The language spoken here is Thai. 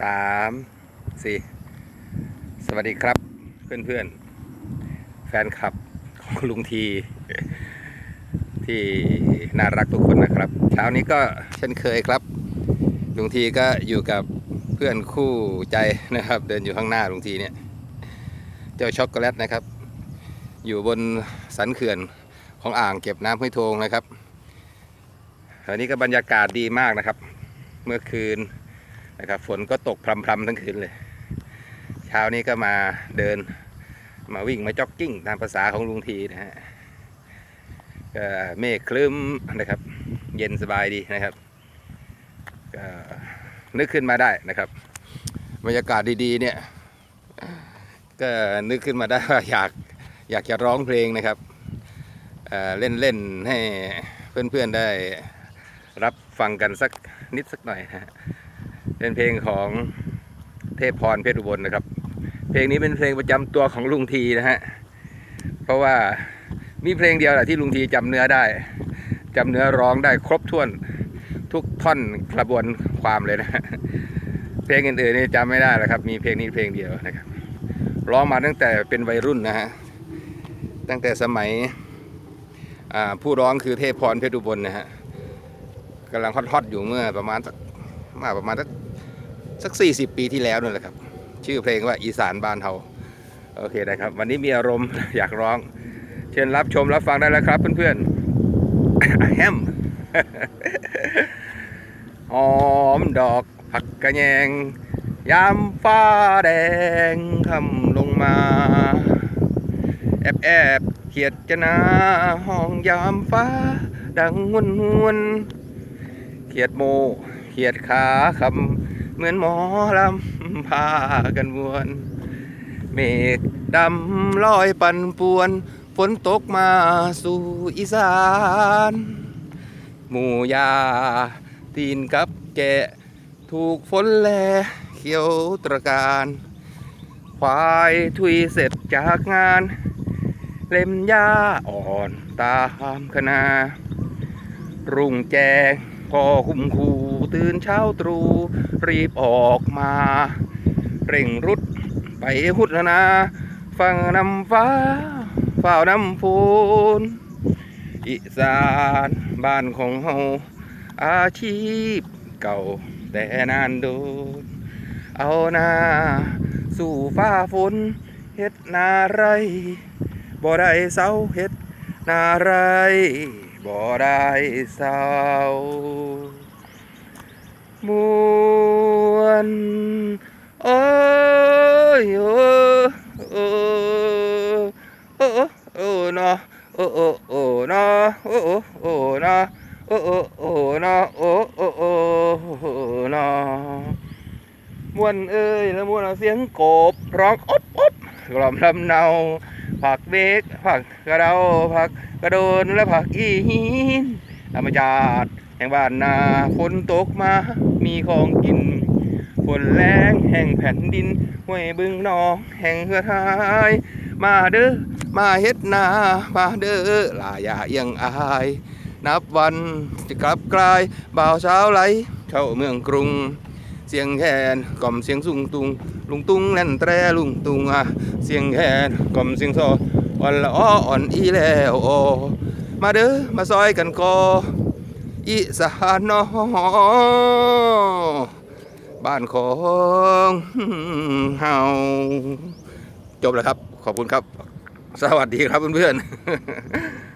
สามสี่สวัสดีครับเพื่อนๆแฟนคลับของลุงที ที่น่ารักทุกคนนะครับ เช้านี้ก็เช่นเคยครับ ลุงทีก็อยู่กับเพื่อนคู่ใจนะครับ เดินอยู่ข้างหน้าลุงทีเนี่ย เจ้าช็อกโกแลตนะครับ อยู่บนสันเขื่อนของอ่างเก็บน้ำห้วยโทงนะครับอันนี้ก็บรรยากาศดีมากนะครับ เมื่อคืน นะครับฝนก็ตกพรำๆทั้งคืนเลย เช้านี้ก็มาเดินมาวิ่งมาจ็อกกิ้งตามภาษาของลุงทีนะฮะก็เมฆคลึ้มนะครับ เย็นสบายดีนะครับก็นึกขึ้นมาได้นะครับบรรยากาศดีๆเนี่ยก็นึกขึ้นมาได้ว่าอยากอยากจะร้องเพลงนะครับเอ่อเล่นๆให้เพื่อนๆได้รับฟังกันสักนิดสักหน่อยนะฮะ เป็นเพลงของเทพพรเพชรอุบลนะครับ เพลงนี้เป็นเพลงประจำตัวของลุงทีนะฮะเพราะว่ามีเพลงเดียวแหละที่ลุงทีจำเนื้อได้จำเนื้อร้องได้ครบถ้วนทุกท่อนกระบวนความเลยนะเพลงอื่นๆนี่จำไม่ได้แล้วครับ มีเพลงนี้เพลงเดียวนะครับร้องมาตั้งแต่เป็นวัยรุ่นนะฮะตั้งแต่สมัยผู้ร้องคือเทพพรเพชรอุบลนะฮะกำลังฮอตๆอยู่เมื่อประมาณสักมาประมาณสัก สักสี่สิบปีที่แล้วนั่นแหละครับ ชื่อเพลงว่าอีสานบ้านเฮาโอเคนะครับ วันนี้มีอารมณ์อยากร้อง เชิญรับชมรับฟังได้แล้วครับเพื่อนๆแฮมหอมดอกผักกระแยง ยามฟ้าแดงคำลงมา แอบแอบเขียดจะนาห้องยามฟ้า ดังวนวนเขียดโมเขียดขาคำ เหมือนหมอลำพากันวนเมฆดำลอยปั่นป่วนฝนตกมาสู่อีสาน หมู่ยาตีนกับแกะ ถูกฝนแลเขียวตระการ ควายทุยเสร็จจากงาน เล่มหญ้าอ่อนตามคณารุ่งแจง พอคุ้มคูตื่นเช้าตรู่รีบออกมา เร่งรุดไปหุดนา ฟังน้ำฟ้าเฝ้าน้ำฝนอีสานบ้านของเฮาอาชีพเก่าแต่นานโดนเอาหน้าสู่ฟ้าฝนเฮ็ดนาไรบ่ได้เศร้าเฮ็ดนาไร บ่ได้เศร้ามวนโอ้ยโอ้โอ้โอ้โอ้นะโอ้โอ้โอ้นะโอ้โอ้โอ้นะโอ้โอ้โอ้นะโอ้โอ้โอ้นะมวนเอ้ยแล้วมวนเอาเสียงกบร้องอบอบกล่อมลำเนา ผักเบกผักกระเดาผักกระโดนและผักอีหินธรรมชาติแห่งบ้านนาฝนตกมามีของกินฝนแรงแห่งแผ่นดินห้วยบึงหนอง แห่งเฮือทายมาเด้อมาเฮ็ดนามาเด้อลาอย่าเอียงอาย นับวันจะกลับกลายบ่าวสาวไหลเข้าเมืองกรุง เสียงแคนกล่อมเสียงสุงตุงลุงตุงแล่นแตรลุงตุงอะเสียงแคนกล่อมเสียงซออ่อนละอ้ออ่อนอีแล้วโอมาเด้อมาซอยกันกออีสานน้อบ้านของเฮาจบแล้วครับ ขอบคุณครับ สวัสดีครับเพื่อนๆ